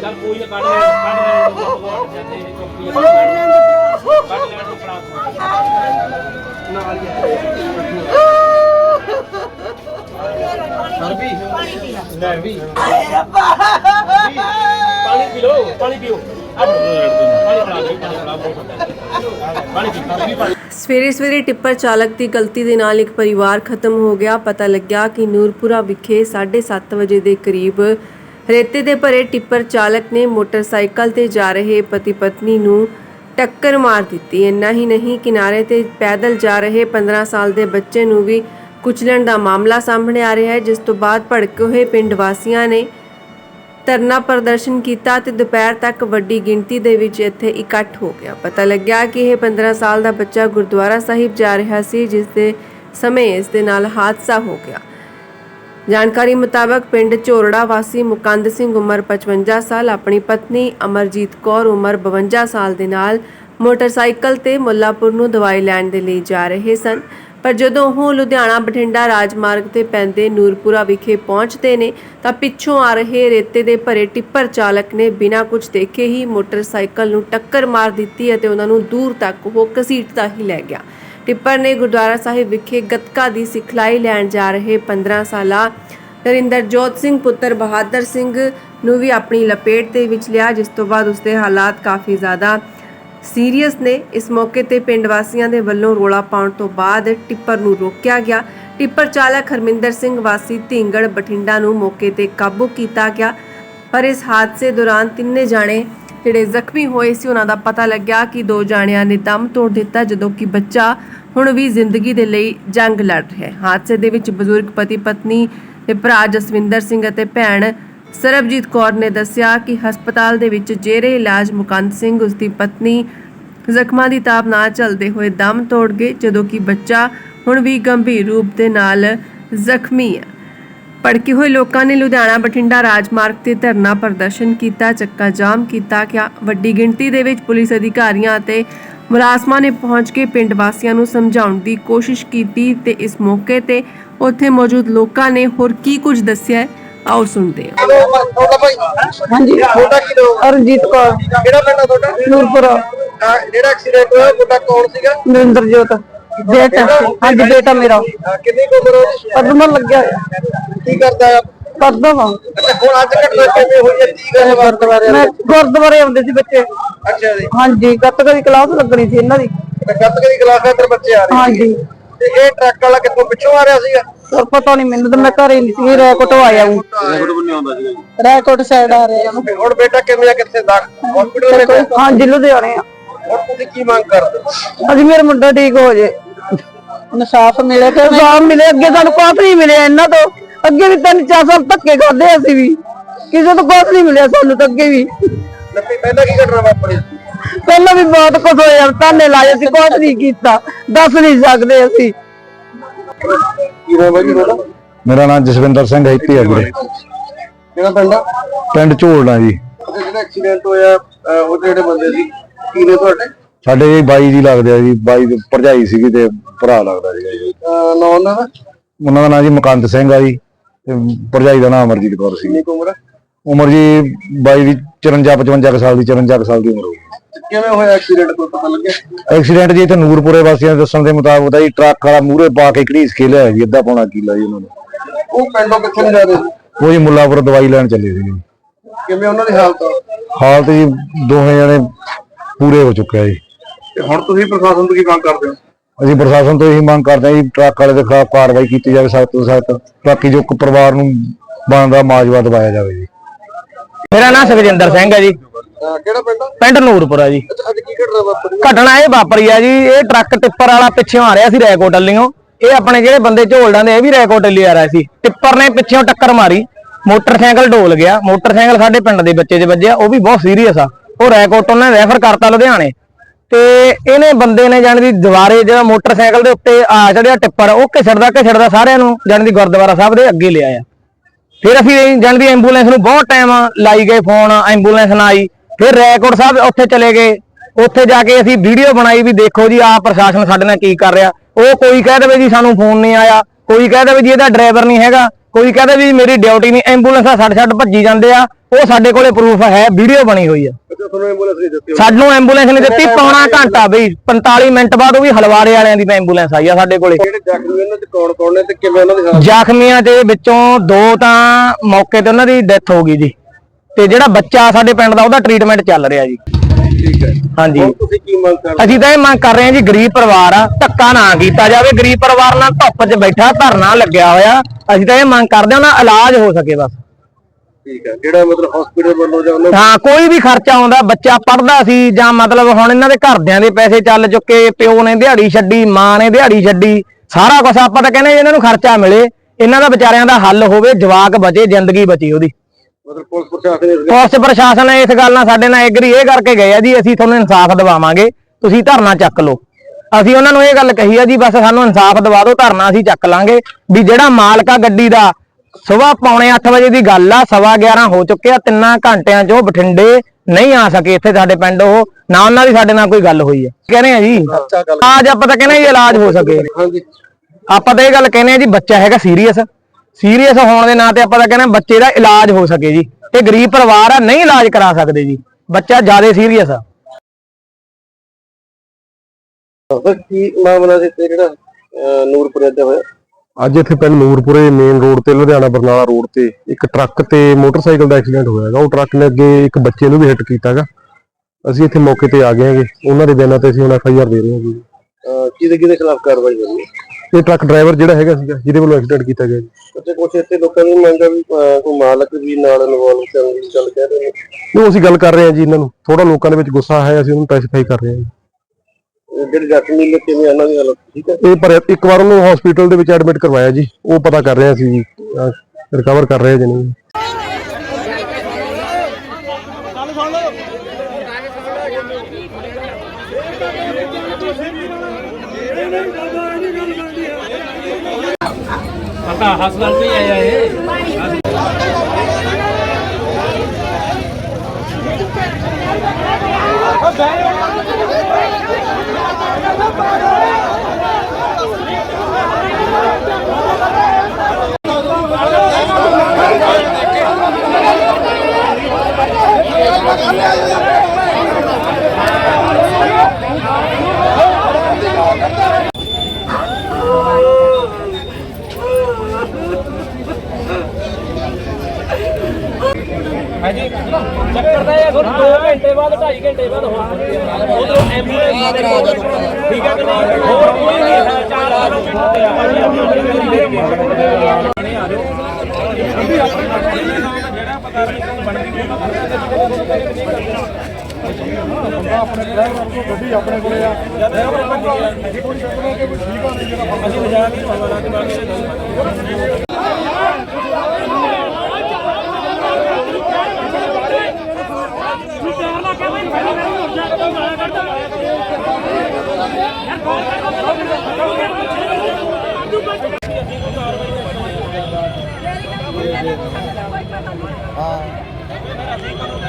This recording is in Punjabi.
ਚੱਲ ਕੋਈ ਕੱਢ ਲੈ ਕੱਢ ਲੈ ਉਹ ਜਾਂਦੇ ਨੇ ਚੌਕੀ ਕੱਢ ਲੈਣ ਤੋਂ ਫੜਾ ਲੈ ਵੀ ਪਾਣੀ ਪੀ ਲਓ, ਪਾਣੀ ਪੀਓ। ਆ ਪਾਣੀ ਫੜਾ ਦੇ ਪਾਣੀ ਫੜਾ ਬਹੁਤ ਸਵੇਰੇ ਸਵੇਰੇ ਟਿੱਪਰ ਚਾਲਕ ਦੀ ਗਲਤੀ ਦੇ ਨਾਲ ਇੱਕ ਪਰਿਵਾਰ ਖਤਮ ਹੋ ਗਿਆ। ਪਤਾ ਲੱਗਿਆ ਕਿ ਨੂਰਪੁਰਾ ਵਿਖੇ 7:30 ਵਜੇ ਦੇ ਕਰੀਬ ਰੇਤੇ ਦੇ ਭਰੇ ਟਿੱਪਰ ਚਾਲਕ ਨੇ ਮੋਟਰਸਾਈਕਲ ਤੇ ਜਾ ਰਹੇ ਪਤੀ ਪਤਨੀ ਨੂੰ ਟੱਕਰ ਮਾਰ ਦਿੱਤੀ। ਇੰਨਾ ਹੀ ਨਹੀਂ, ਕਿਨਾਰੇ ਤੇ ਪੈਦਲ ਜਾ ਰਹੇ 15 ਸਾਲ ਦੇ ਬੱਚੇ ਨੂੰ ਵੀ ਕੁਚਲਣ ਦਾ ਮਾਮਲਾ ਸਾਹਮਣੇ ਆ ਰਿਹਾ ਹੈ, ਜਿਸ ਤੋਂ ਬਾਅਦ ਭੜਕੇ ਹੋਏ ਪਿੰਡ ਵਾਸੀਆਂ ਨੇ ਧਰਨਾ ਪ੍ਰਦਰਸ਼ਨ ਕੀਤਾ ਤੇ ਦੁਪਹਿਰ ਤੱਕ ਵੱਡੀ ਗਿਣਤੀ ਦੇ ਵਿੱਚ ਇੱਥੇ ਇਕੱਠ ਹੋ ਗਿਆ। ਪਤਾ ਲੱਗਿਆ ਕਿ ਇਹ 15 ਸਾਲ ਦਾ ਬੱਚਾ ਗੁਰਦੁਆਰਾ ਸਾਹਿਬ ਜਾ ਰਿਹਾ ਸੀ, ਜਿਸ ਦੇ ਸਮੇਂ ਇਸ ਦੇ ਨਾਲ ਹਾਦਸਾ ਹੋ ਗਿਆ। ਜਾਣਕਾਰੀ ਮੁਤਾਬਕ ਪਿੰਡ ਝੋਰੜਾ ਵਾਸੀ ਮੁਕੰਦ ਸਿੰਘ ਉਮਰ 55 ਸਾਲ, ਆਪਣੀ ਪਤਨੀ ਅਮਰਜੀਤ ਕੌਰ ਉਮਰ 52 ਸਾਲ ਦੇ ਨਾਲ ਮੋਟਰਸਾਈਕਲ ਤੇ ਮੁੱਲਾਪੁਰ ਨੂੰ ਦਵਾਈ ਲੈਣ ਦੇ ਲਈ ਜਾ ਰਹੇ ਸਨ। ਪਰ ਜਦੋਂ ਉਹ ਲੁਧਿਆਣਾ ਬਠਿੰਡਾ ਰਾਜਮਾਰਗ ਤੇ ਪੈਂਦੇ ਨੂਰਪੁਰਾ ਵਿਖੇ ਪਹੁੰਚਦੇ ਨੇ, ਤਾਂ ਪਿੱਛੋਂ ਆ ਰਹੇ ਰੇਤੇ ਦੇ ਭਰੇ ਟਿੱਪਰ ਚਾਲਕ ਨੇ ਬਿਨਾਂ ਕੁਝ ਦੇਖੇ ਹੀ ਮੋਟਰਸਾਈਕਲ ਨੂੰ ਟੱਕਰ ਮਾਰ ਦਿੱਤੀ ਅਤੇ ਉਹਨਾਂ ਨੂੰ ਦੂਰ ਤੱਕ ਉਹ ਘਸੀਟਦਾ ਹੀ ਲੈ ਗਿਆ। ਟਿੱਪਰ ਨੇ ਗੁਰਦੁਆਰਾ ਸਾਹਿਬ ਵਿਖੇ ਗਤਕਾ ਦੀ ਸਿਖਲਾਈ ਲੈਣ ਜਾ ਰਹੇ 15 ਸਾਲਾ ਨਰਿੰਦਰਜੋਤ ਸਿੰਘ, ਪੁੱਤਰ ਬਹਾਦਰ ਸਿੰਘ ਨੂੰ ਵੀ ਆਪਣੀ ਲਪੇਟ ਦੇ ਵਿੱਚ ਲਿਆ, ਜਿਸ ਤੋਂ ਬਾਅਦ ਉਸਦੇ ਹਾਲਾਤ ਕਾਫੀ ਜ਼ਿਆਦਾ ਸੀਰੀਅਸ ਨੇ ਇਸ ਮੌਕੇ ਤੇ ਪਿੰਡ ਵਾਸੀਆਂ ਦੇ ਵੱਲੋਂ ਰੋਲਾ ਪਾਉਣ ਤੋਂ ਬਾਅਦ ਟਿੱਪਰ ਨੂੰ ਰੋਕਿਆ ਗਿਆ। ਟਿੱਪਰ ਚਾਲਕ ਹਰਮਿੰਦਰ ਸਿੰਘ ਵਾਸੀ ਢਿੰਗੜ ਬਠਿੰਡਾ ਨੂੰ ਮੌਕੇ ਤੇ ਕਾਬੂ ਕੀਤਾ ਗਿਆ। ਪਰ ਇਸ ਹਾਦਸੇ ਦੌਰਾਨ ਤਿੰਨੇ ਜਾਣੇ ਜਿਹੜੇ ਜ਼ਖਮੀ ਹੋਏ ਸੀ, ਉਹਨਾਂ ਦਾ ਪਤਾ ਲੱਗਿਆ ਕਿ ਦੋ ਜਾਣਿਆਂ ਨੇ ਦਮ ਤੋੜ ਦਿੱਤਾ, ਜਦੋਂ ਕਿ ਬੱਚਾ ਹੁਣ ਵੀ ਜ਼ਿੰਦਗੀ ਦੇ ਲਈ ਜੰਗ ਲੜ ਰਿਹਾ ਹੈ। ਹਾਦਸੇ ਦੇ ਵਿੱਚ ਬਜ਼ੁਰਗ ਪਤੀ ਪਤਨੀ ਤੇ ਭਰਾ ਜਸਵਿੰਦਰ ਸਿੰਘ ਅਤੇ ਭੈਣ ਸਰਬਜੀਤ ਕੌਰ ਨੇ ਦੱਸਿਆ ਕਿ ਹਸਪਤਾਲ ਦੇ ਵਿੱਚ ਜੇਰੇ ਇਲਾਜ ਮੁਕੰਦ ਸਿੰਘ ਉਸ ਦੀ ਪਤਨੀ ਜ਼ਖਮਾਂ ਦੀ ਤਾਪ ਨਾ ਝੱਲਦੇ ਹੋਏ ਦਮ ਤੋੜ ਗਏ, ਜਦੋਂ ਕਿ ਬੱਚਾ ਹੁਣ ਵੀ ਗੰਭੀਰ ਰੂਪ ਦੇ ਨਾਲ ਜ਼ਖਮੀ ਹੈ। ਭੜਕੇ ਹੋਏ ਲੋਕਾਂ ਨੇ ਲੁਧਿਆਣਾ ਬਠਿੰਡਾ ਰਾਜਮਾਰਗ ਤੇ ਧਰਨਾ ਪ੍ਰਦਰਸ਼ਨ ਕੀਤਾ, ਚੱਕਾ ਜਾਮ ਕੀਤਾ ਗਿਆ ਵੱਡੀ ਗਿਣਤੀ ਦੇ ਵਿੱਚ ਪੁਲਿਸ ਅਧਿਕਾਰੀਆਂ ਅਤੇ ਮੁਲਾਜ਼ਮਾਂ ਨੇ ਪਹੁੰਚ ਕੇ ਪਿੰਡ ਵਾਸੀਆਂ ਨੂੰ ਸਮਝਾਉਣ ਦੀ ਕੋਸ਼ਿਸ਼ ਕੀਤੀ ਤੇ ਇਸ ਮੌਕੇ ਤੇ ਉੱਥੇ ਮੌਜੂਦ ਲੋਕਾਂ ਨੇ ਹੋਰ ਕੀ ਕੁਝ ਦੱਸਿਆ ਆਓ ਸੁਣਦੇ ਹਾਂ। ਤੁਹਾਡਾ ਭਾਈ? ਹਾਂਜੀ। ਤੁਹਾਡਾ ਕੀ ਨਾਮ? ਅਰਜੀਤ ਕੌਰ। ਕਿਹੜਾ ਪਿੰਡ ਆ ਤੁਹਾਡਾ? ਨੂਰਪੁਰ। ਆਹ ਜਿਹੜਾ ਐਕਸੀਡੈਂਟ ਹੋਇਆ ਤੁਹਾਡਾ ਕੌਣ ਸੀਗਾ? ਨਰਿੰਦਰਜੋਤ। ਬੇਟਾ ਹਾਂਜੀ ਬੇਟਾ ਮੇਰਾ। ਕਿੰਨੀ ਕੁ ਉਮਰ ਉਹਦੀ? ਪਦਮਨ ਲੱਗਿਆ ਹੋਇਆ। ਕੀ ਕਰਦਾ ਆ? ਪੜਦਾ ਵਾ। ਅੱਛਾ ਹੁਣ ਅੱਜ ਘਟਨਾ ਕਿਵੇਂ ਹੋਈ ਹੈ? ਕੀ ਗੱਲ ਗੁਰਦੁਆਰੇ ਮੈਂ ਗੁਰਦੁਆਰੇ ਆਉਂਦੇ ਸੀ ਬੱਚੇ। ਅੱਛਾ ਜੀ। ਹਾਂਜੀ ਗੱਤਕ ਦੀ ਕਲਾਸ ਲੱਗਣੀ ਸੀ ਇਹਨਾਂ ਦੀ। ਤੇ ਗੱਤਕੇ ਦੀ ਕਲਾਸ ਦੇ ਬੱਚੇ ਆ ਰਹੇ ਹਾਂਜੀ। ਤੇ ਇਹ ਟਰੱਕ ਵਾਲਾ ਕਿੱਥੋਂ ਪਿੱਛੋਂ ਆ ਰਿਹਾ ਸੀਗਾ? ਪਤਾ ਨਹੀਂ ਮੈਨੂੰ ਤਾਂ ਮੈਂ ਘਰੇ ਨਹੀਂ ਸੀ ਰੈਕੋਟ ਆਇਆ ਹੂੰ। ਰੈਕੋਟ ਸਾਈਡ ਆ ਰਿਹਾ ਤੇ ਹੁਣ ਬੇਟਾ ਕਿਵੇਂ ਆ ਕਿੱਥੇ ਦਾ? ਹਸਪੀਟਲ ਵਿੱਚ ਹੈ? ਹਾਂਜੀ ਲੁਧਿਆਣੇ ਆ। ਹੁਣ ਤੁਸੀਂ ਕੀ ਮੰਗ ਕਰਦੇ? ਹੋ? ਅੱਜ ਮੇਰਾ ਮੁੰਡਾ ਠੀਕ ਹੋ ਜੇ। ਇਨਸਾਫ ਮਿਲੇ ਤੇ ਇਨਸਾਫ ਮਿਲੇ ਅੱਗੇ ਸਾਨੂੰ ਕੁਛ ਨਹੀਂ ਮਿਲਿਆ ਇਹਨਾਂ ਤੋਂ। ਅੱਗੇ ਵੀ ਤਿੰਨ ਚਾਰ ਸਾਲ ਧੱਕੇ ਖਾਦੇ ਅਸੀਂ ਵੀ। ਕਿਸੇ ਤੋਂ ਕੁਛ ਨਹੀਂ ਮਿਲਿਆ ਸਾਨੂੰ ਤਾਂ ਅੱਗੇ ਵੀ। ਲੱਪੀ ਪਹਿਲਾਂ ਕੀ ਘਟਨਾ ਵਾਪਰੀ? ਪਹਿਲਾਂ ਵੀ ਬਹੁਤ ਕੁਝ ਹੋਇਆ ਤਾਨੇ ਲਾਏ ਸੀ ਕੁਛ ਨਹੀਂ ਕੀਤਾ। ਦੱਸ ਨਹੀਂ ਸਕਦੇ ਅਸੀਂ। ਕੀ ਨਾਮ ਹੈ ਜੀ ਤੁਹਾਡਾ? ਮੇਰਾ ਨਾਮ ਜਸਵਿੰਦਰ ਸਿੰਘ ਹੈਪੀ ਹੈ ਵੀਰੇ। ਕਿਹੜਾ ਪਿੰਡ ਆ? ਪਿੰਡ ਝੋਲਣਾ ਜੀ। ਅੱਛਾ, ਜਿਹੜਾ ਐਕਸੀਡੈਂਟ ਹੋਇਆ ਅਹ, ਉਹ ਜਿਹੜੇ ਬੰਦੇ ਸੀ ਕੀ ਨੇ ਤੁਹਾਡੇ? ਸਾਡੇ ਜੀ ਬਾਈ ਜੀ ਲੱਗਦੇ ਆ ਜੀ ਬਾਈ ਦੀ ਭਰਜਾਈ ਸੀਗੀ ਤੇ ਭਰਾ ਲੱਗਦਾ ਸੀਗਾ ਜੀ। ਅਹ, ਨਾਂ ਉਹਨਾਂ ਦਾ? ਉਹਨਾਂ ਦਾ ਨਾਮ ਜੀ ਮੁਕੰਦ ਸਿੰਘ ਆ ਜੀ ਤੇ ਭਰਜਾਈ ਦਾ ਨਾਮ ਅਮਰਜੀਤ ਕੌਰ ਸੀ। ਕਿੰਨੀ ਕੁ ਉਮਰ ਹੈ ਉਮਰ ਜੀ ਬਾਈ ਦੀ 54 55 ਕੁ ਸਾਲ ਦੀ 54 ਕੁ ਸਾਲ ਦੀ ਉਮਰ ਹੋਊਗੀ। ਤੇ ਕਿਵੇਂ ਹੋਇਆ ਐਕਸੀਡੈਂਟ ਕੋਈ ਪਤਾ ਲੱਗਿਆ? ਐਕਸੀਡੈਂਟ ਜੀ ਇੱਥੇ ਨੂਰਪੁਰੇ ਵਾਸੀਆਂ ਦੇ ਦੱਸਣ ਦੇ ਮੁਤਾਬਕ ਦਾ ਜੀ ਟਰੱਕ ਵਾਲਾ ਮੂਹਰੇ ਪਾ ਕੇ ਘੜੀਸ ਕੇ ਲਿਆਇਆ ਜੀ ਅੱਧਾ ਪੌਣਾ ਕਿਲਾ ਜੀ ਉਹਨਾਂ ਨੇ। ਉਹ ਪਿੰਡੋਂ ਕਿੱਥੇ ਨੂੰ? ਜਾ ਰਹੇ ਸੀ ਉਹ ਜੀ ਮੁੱਲਾਪੁਰ ਦਵਾਈ ਲੈਣ ਚੱਲੇ ਸੀ ਜੀ। ਕਿਵੇਂ ਉਹਨਾਂ ਦੀ ਹਾਲਤ? ਆ? ਹਾਲਤ ਜੀ ਦੋਵੇਂ ਜਣੇ ਪੂਰੇ ਹੋ ਚੁੱਕੇ ਆ ਜੀ। ਤੇ ਹੁਣ ਤੁਸੀਂ ਪ੍ਰਸ਼ਾਸਨ ਤੋਂ ਕੀ ਮੰਗ ਕਰਦੇ ਹੋ? ਅਸੀਂ ਪ੍ਰਸ਼ਾਸਨ ਤੋਂ ਇਹੀ ਮੰਗ ਕਰਦੇ ਹਾਂ ਜੀ ਟਰੱਕ ਵਾਲੇ ਦੇ ਖਿਲਾਫ ਕਾਰਵਾਈ ਕੀਤੀ ਜਾਵੇ ਸਖਤ ਤੋਂ ਸਖਤ ਬਾਕੀ ਜੋ ਕ- ਪਰਿਵਾਰ ਨੂੰ ਬਣਦਾ ਮਾਜਵਾ ਦਵਾਇਆ ਜਾਵੇ ਜੀ। ਮੇਰਾ ਨਾਮ ਸੁਖਜਿੰਦਰ ਸਿੰਘ ਹੈ ਜੀ। ਕਿਹੜਾ ਪਿੰਡ? ਪਿੰਡ ਨੂਰਪੁਰਾ ਜੀ। ਅੱਛਾ ਅੱਜ ਕੀ ਘਟਨਾ ਵਾਪਰੀ ਘਟਨਾ ਇਹ ਵਾਪਰੀ ਆ ਜੀ ਇਹ ਟਰੱਕ ਟਿੱਪਰ ਵਾਲਾ ਪਿੱਛੋਂ ਆ ਰਿਹਾ ਸੀ ਰੈਕੋਟ ਵੱਲੋਂ। ਇਹ ਆਪਣੇ ਜਿਹੜੇ ਬੰਦੇ ਝੋਲਡਾਂ ਦੇ ਇਹ ਵੀ ਰੈਕੋਟ ਲਈ ਆ ਰਿਹਾ ਸੀ। ਟਿੱਪਰ ਨੇ ਪਿੱਛੋਂ ਟੱਕਰ ਮਾਰੀ। ਮੋਟਰਸਾਈਕਲ ਡੋਲ ਗਿਆ। ਮੋਟਰਸਾਈਕਲ ਸਾਡੇ ਪਿੰਡ ਦੇ ਬੱਚੇ 'ਚ ਵੱਜਿਆ। ਉਹ ਵੀ ਬਹੁਤ ਸੀਰੀਅਸ ਆ। ਉਹ ਰੈਕੋਟ ਉਹਨਾਂ ਰੈਫਰ ਕਰਤਾ ਲੁਧਿਆਣੇ। ਤੇ ਇਹਨੇ ਬੰਦੇ ਨੇ ਜਾਣੀ ਦੀ ਦੁਬਾਰੇ ਜਿਹੜਾ ਮੋਟਰਸਾਈਕਲ ਦੇ ਉੱਤੇ ਆ ਚੜਿਆ ਟਿੱਪਰ ਉਹ ਘਿਸੜਦਾ ਘਿਸੜਦਾ ਸਾਰਿਆਂ ਨੂੰ ਜਾਣੀ ਦੀ ਗੁਰਦੁਆਰਾ ਸਾਹਿਬ ਦੇ ਅੱਗੇ ਲਿਆਇਆ। ਫਿਰ ਅਸੀਂ ਜਾਣੀ ਦੀ ਐਂਬੂਲੈਂਸ ਨੂੰ ਬਹੁਤ ਟਾਈਮ ਲਾਈ ਗਏ ਫੋਨ ਐਂਬੂਲੈਂਸ ਨਾ ਆਈ। ਫਿਰ ਰੈਕੋਟ ਸਾਹਿਬ ਉੱਥੇ ਚਲੇ ਗਏ। ਉੱਥੇ ਜਾ ਕੇ ਅਸੀਂ ਵੀਡੀਓ ਬਣਾਈ ਵੀ ਦੇਖੋ ਜੀ ਆਹ ਪ੍ਰਸ਼ਾਸਨ ਸਾਡੇ ਨਾਲ ਕੀ ਕਰ ਰਿਹਾ। ਉਹ ਕੋਈ ਕਹਿ ਦੇਵੇ ਜੀ ਸਾਨੂੰ ਫੋਨ ਨਹੀਂ ਆਇਆ ਕੋਈ ਕਹਦਾ ਵੀ ਜੀ ਇਹਦਾ ਡਰਾਈਵਰ ਨਹੀਂ ਹੈਗਾ ਕੋਈ ਕਹਦਾ ਵੀ ਮੇਰੀ ਡਿਊਟੀ ਨਹੀਂ ਐਂਬੂਲੈਂਸ ਛੱਡ ਛੱਡ ਭੱਜੀ ਜਾਂਦੇ ਆ ਉਹ ਸਾਡੇ ਕੋਲੇ ਪ੍ਰੂਫ ਹੈ ਵੀਡੀਓ ਬਣੀ ਹੋਈ ਆ। ਅੱਛਾ ਤੁਹਾਨੂੰ ਐਂਬੂਲੈਂਸ ਨਹੀਂ ਦਿੱਤੀ ਸਾਨੂੰ ਐਂਬੂਲੈਂਸ ਨਹੀਂ ਦਿੱਤੀ ਪੌਣਾ ਘੰਟਾ ਬਈ 45 ਮਿੰਟ ਬਾਅਦ ਉਹ ਵੀ ਹਲਵਾਰੇ ਵਾਲਿਆਂ ਦੀ ਐਂਬੂਲੈਂਸ ਆਈ ਆ ਸਾਡੇ ਕੋਲੇ। ਜ਼ਖਮੀਆਂ ਦੇ ਵਿੱਚੋਂ ਦੋ ਤਾਂ ਮੌਕੇ ਤੇ ਉਹਨਾਂ ਦੀ ਡੈਥ ਹੋ ਗਈ ਜੀ। ਤੇ ਜਿਹੜਾ ਬੱਚਾ ਸਾਡੇ ਪਿੰਡ ਦਾ ਉਹਦਾ ਟ੍ਰੀਟਮੈਂਟ ਚੱਲ ਰਿਹਾ ਜੀ। ਠੀਕ ਹੈ। ਹਾਂਜੀ। ਹੁਣ ਤੁਸੀਂ ਕੀ ਮੰਗ ਕਰਦੇ ਅਸੀਂ ਤਾਂ ਇਹ ਮੰਗ ਕਰ ਰਹੇ ਹਾਂ ਜੀ ਗਰੀਬ ਪਰਿਵਾਰ ਆ ਧੱਕਾ ਨਾ ਕੀਤਾ ਜਾਵੇ। ਗਰੀਬ ਪਰਿਵਾਰ ਨਾਲ ਧੁੱਪ 'ਚ ਬੈਠਾ ਧਰਨਾ ਲੱਗਿਆ ਹੋਇਆ। ਅਸੀਂ ਤਾਂ ਇਹ ਮੰਗ ਕਰਦੇ ਹਾਂ ਉਹਨਾਂ ਇਲਾਜ ਹੋ ਸਕੇ ਬਸ। ਠੀਕ ਹੈ। ਜਿਹੜਾ ਮਤਲਬ ਹਸਪੀਟਲ ਵੱਲੋਂ ਜਾਂ ਉਹਨਾਂ ਹਾਂ ਕੋਈ ਵੀ ਖਰਚਾ ਆਉਂਦਾ ਬੱਚਾ ਪੜਦਾ ਸੀ ਜਾਂ ਮਤਲਬ ਹੁਣ ਇਹਨਾਂ ਦੇ ਘਰਦਿਆਂ ਦੇ ਪੈਸੇ ਚੱਲ ਚੁੱਕੇ ਪਿਓ ਨੇ ਦਿਹਾੜੀ ਛੱਡੀ ਮਾਂ ਨੇ ਦਿਹਾੜੀ ਛੱਡੀ ਸਾਰਾ ਕੁਝ ਆਪਾਂ ਤਾਂ ਕਹਿੰਦੇ ਇਹਨਾਂ ਨੂੰ ਖਰਚਾ ਮਿਲੇ। ਇਹਨਾਂ ਦਾ ਵਿਚਾਰਿਆਂ ਦਾ ਹੱਲ ਹੋਵੇ ਜਵਾਕ ਬਚੇ ਜ਼ਿੰਦਗੀ ਬਚੀ ਉਹਦੀ। ਮਤਲਬ ਪੁਲਿਸ ਪ੍ਰਸ਼ਾਸਨ ਨੇ ਪੁਲਿਸ ਪ੍ਰਸ਼ਾਸਨ ਇਸ ਗੱਲ ਨਾਲ ਸਾਡੇ ਨਾਲ ਐਗਰੀ ਇਹ ਕਰਕੇ ਗਏ ਆ ਜੀ ਅਸੀਂ ਤੁਹਾਨੂੰ ਇਨਸਾਫ ਦਿਵਾਵਾਂਗੇ। ਤੁਸੀਂ ਧਰਨਾ ਚੱਕ ਲਓ। ਅਸੀਂ ਉਹਨਾਂ ਨੂੰ ਇਹ ਗੱਲ ਕਹੀ ਆ ਜੀ ਬਸ ਸਾਨੂੰ ਇਨਸਾਫ ਦਿਵਾ ਦਿਓ ਧਰਨਾ ਅਸੀਂ ਚੱਕ ਲਾਂਗੇ। ਵੀ ਜਿਹੜਾ ਮਾਲਕ ਆ ਗੱਡੀ ਦਾ ਸਵੇਰ ਪੌਣੇ 8 ਵਜੇ ਦੀ ਗੱਲ ਆ ਸਵਾ 11 ਹੋ ਚੁੱਕਿਆ ਤਿੰਨਾਂ ਘੰਟਿਆਂ 'ਚ ਉਹ ਬਠਿੰਡੇ ਨਹੀਂ ਆ ਸਕੇ ਇੱਥੇ ਸਾਡੇ ਪਿੰਡ ਉਹ। ਨਾ ਉਹਨਾਂ ਦੀ ਸਾਡੇ ਨਾਲ ਕੋਈ ਗੱਲ ਹੋਈ ਆ। ਕਹਿੰਦੇ ਆ ਜੀ ਅੱਜ ਆਪਾਂ ਤਾਂ ਕਹਿੰਦੇ ਆ ਜੀ ਇਲਾਜ ਹੋ ਸਕੇ। ਹਾਂਜੀ। ਆਪਾਂ ਤਾਂ ਇਹ ਗੱਲ ਕਹਿੰਦੇ ਆ ਜੀ ਬੱਚਾ ਹੈਗਾ ਸੀਰੀਅਸ ਸੀਰੀਅਸ ਹੋਣ ਦੇ ਨਾਂ ਤੇ ਆਪਾਂ ਤਾਂ ਕਹਿੰਦੇ ਬੱਚੇ ਦਾ ਇਲਾਜ ਹੋ ਸਕੇ ਜੀ। ਇਹ ਗਰੀਬ ਪਰਿਵਾਰ ਆ ਨਹੀਂ ਇਲਾਜ ਕਰਾ ਸਕਦੇ ਜੀ। ਬੱਚਾ ਜ਼ਿਆਦਾ ਸੀਰੀਅਸ ਆ। ਸਰ ਕੀ ਮਾਮਲਾ ਸੀ ਤੇ ਜਿਹੜਾ ਅਹ, ਨੂਰਪੁਰੇ ਦਾ ਹੋਇਆ? ਅੱਜ ਇੱਥੇ ਪਿੰਡ ਨੂਰਪੁਰੇ ਮੇਨ ਰੋਡ ਤੇ ਲੁਧਿਆਣਾ ਬਰਨਾਲਾ ਰੋਡ ਤੇ ਇੱਕ ਟਰੱਕ ਤੇ ਮੋਟਰਸਾਈਕਲ ਦਾ ਐਕਸੀਡੈਂਟ ਹੋਇਆ ਹੈਗਾ। ਉਹ ਟਰੱਕ ਨੇ ਅੱਗੇ ਇੱਕ ਬੱਚੇ ਨੂੰ ਵੀ ਹਿੱਟ ਕੀਤਾ ਹੈਗਾ। ਅਸੀਂ ਇੱਥੇ ਮੌਕੇ ਤੇ ਆ ਗਏ ਹਾਂਗੇ। ਉਹਨਾਂ ਦੇ ਬਿਆਨਾਂ ਤੇ ਅਸੀਂ ਹੁਣ ਐਫ ਆਈ ਆਰ ਦੇ ਰਹੇ ਹਾਂ ਜੀ ਅਹ, ਕਿਹਦੇ ਕਿਹਦੇ ਖਿਲਾਫ ਕਾਰਵਾਈ ਕਰਨੀ ਇਹ ਟਰੱਕ ਡਰਾਈਵਰ ਜਿਹੜਾ ਹੈਗਾ ਸੀਗਾ ਜਿਹਦੇ ਵੱਲੋਂ ਐਕਸੀਡੈਂਟ ਕੀਤਾ ਗਿਆ ਜੀ। ਅੱਛਾ ਕੁਛ ਇੱਥੇ ਲੋਕਾਂ ਨੂੰ ਮੰਗਾ ਵੀ ਅਹ, ਕੋਈ ਮਾਲਕ ਵੀ ਨਾਲ ਇਨਵੋਲਵ ਕਰਨ ਦੀ ਗੱਲ ਕਹਿ ਰਹੇ ਨੇ? ਉਹ ਅਸੀਂ ਗੱਲ ਕਰ ਰਹੇ ਹਾਂ ਜੀ ਇਹਨਾਂ ਨੂੰ। ਥੋੜਾ ਲੋਕਾਂ ਦੇ ਵਿੱਚ ਗੁੱਸਾ ਹੈ ਅਸੀਂ ਉਹਨੂੰ ਪੈਸੀਫਾਈ ਕਰ ਰਹੇ ਹਾਂ ਜੀ। ਇਹ ਜਿਹੜੇ ਜ਼ਖਮੀ ਨੇ ਕਿਵੇਂ ਉਹਨਾਂ ਦੀ ਹਾਲਤ ਠੀਕ ਹੈ? ਇਹ ਪਰ ਇੱਕ ਵਾਰ ਉਹਨੂੰ ਹਸਪੀਟਲ ਦੇ ਵਿੱਚ ਐਡਮਿਟ ਕਰਵਾਇਆ ਜੀ। ਉਹ ਪਤਾ ਕਰ ਰਹੇ ਹਾਂ ਅਸੀਂ ਜੀ ਰਿਕਵਰ ਕਰ ਰਹੇ ਹਾਂ ਜੀ ਨਹੀਂ। ਪਤਾ ਹਸਪਤਾਲ ਵੀ ਆਇਆ ਇਹ। ਹਾਂਜੀ ਚੱਕਰ 2 ਘੰਟੇ ਬਾਅਦ 2.5 ਘੰਟੇ ਬਾਅਦ ਹੋਰ ਉਧਰੋਂ ਐਂਬੂਲੈਂਸ ਠੀਕ ਹੈ ਕਿ ਨਹੀਂ? ਹੋਰ ਕੋਈ ਨਹੀਂ। ਹੈ ਚਾਰ ਕਿਲੋਮੀਟਰ ਤੇ ਆ ਭਾਜੀ ਆ। Ah.